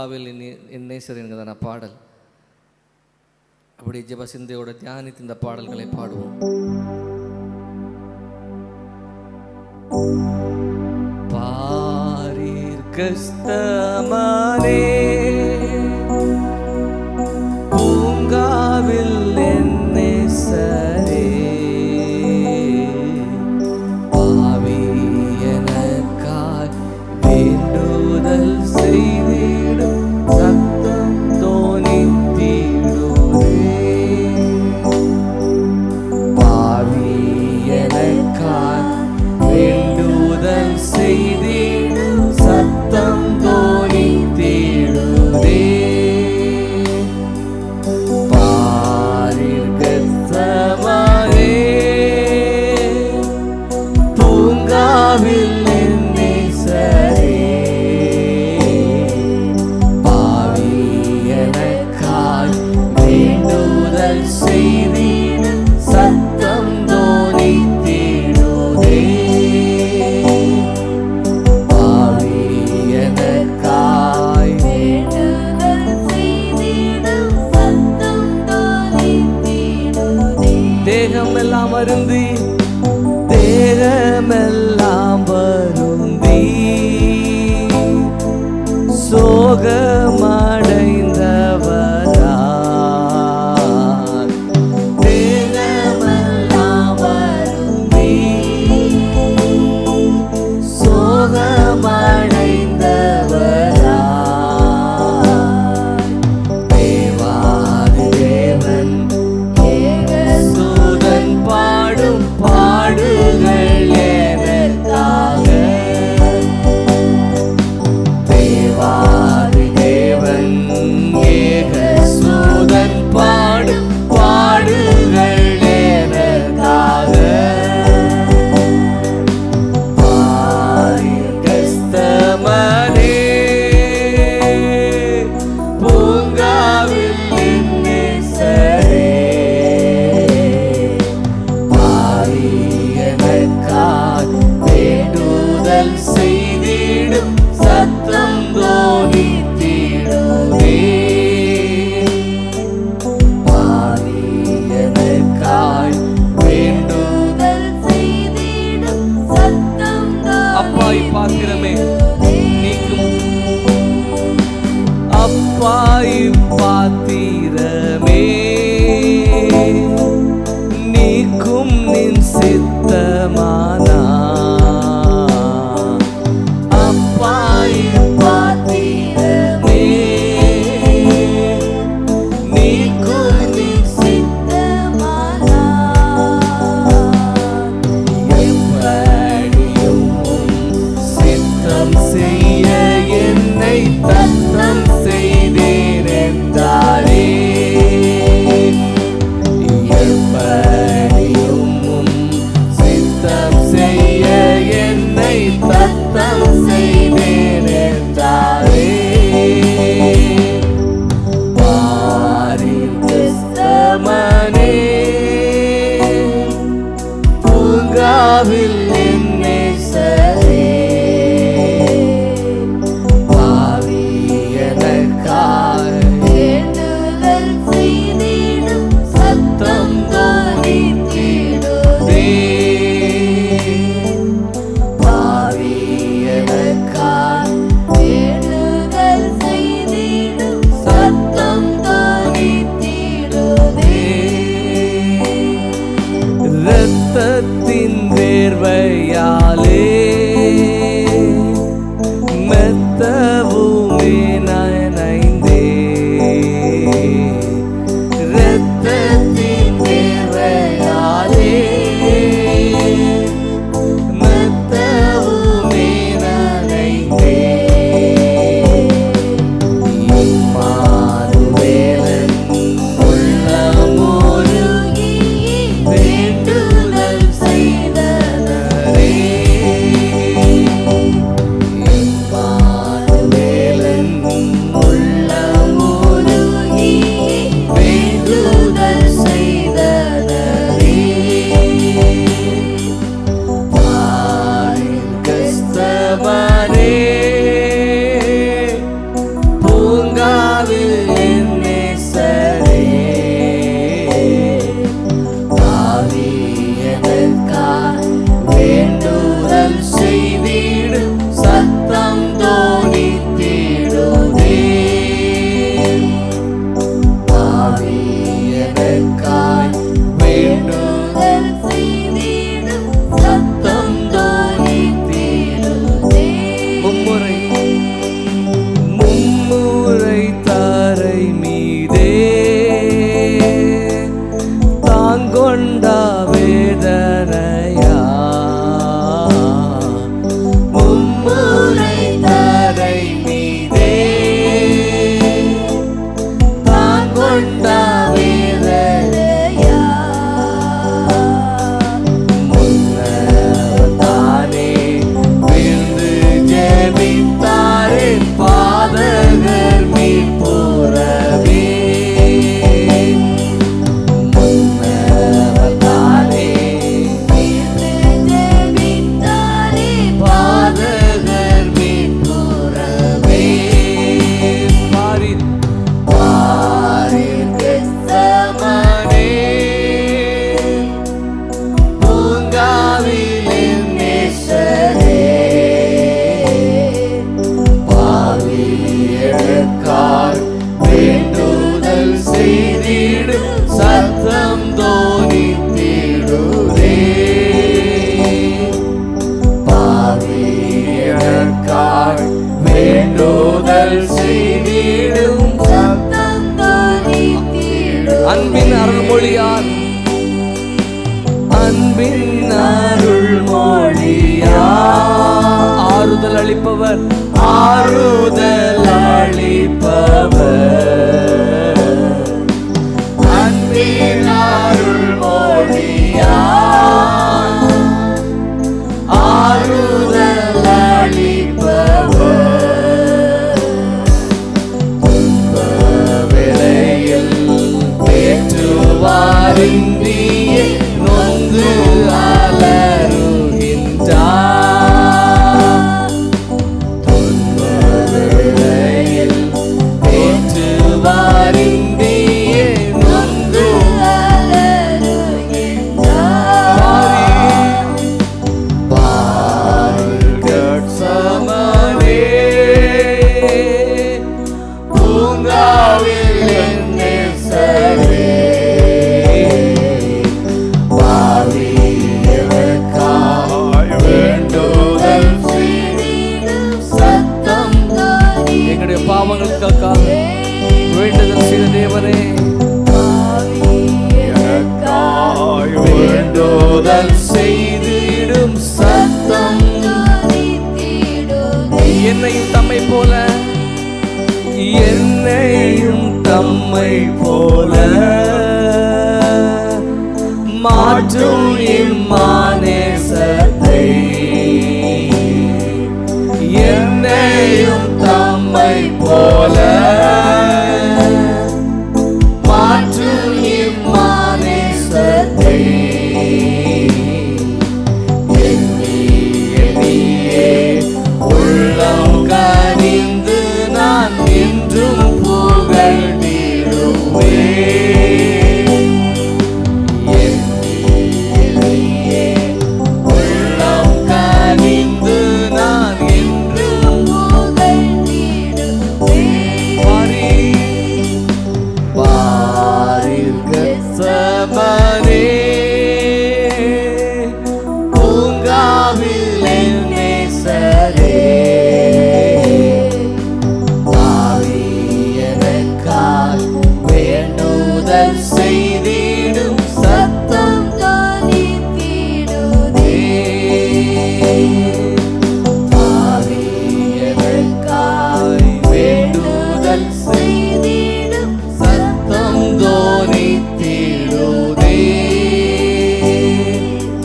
ஆவில் என் நேசர் என்கிறதான பாடல். அப்படி ஜபசிந்தையோட தியானித்து இந்த பாடல்களை பாடுவோம். பாரீர் கஸ்தமானே Camila. impati indomável சத்தவுமே நான் அளிப்பவர். ஆறுதல். செய்திடும் சத்தம். என்னையும் தம்மை போல என்னையும் தம்மை போல. மாற்றும் இம்மானேசத்தை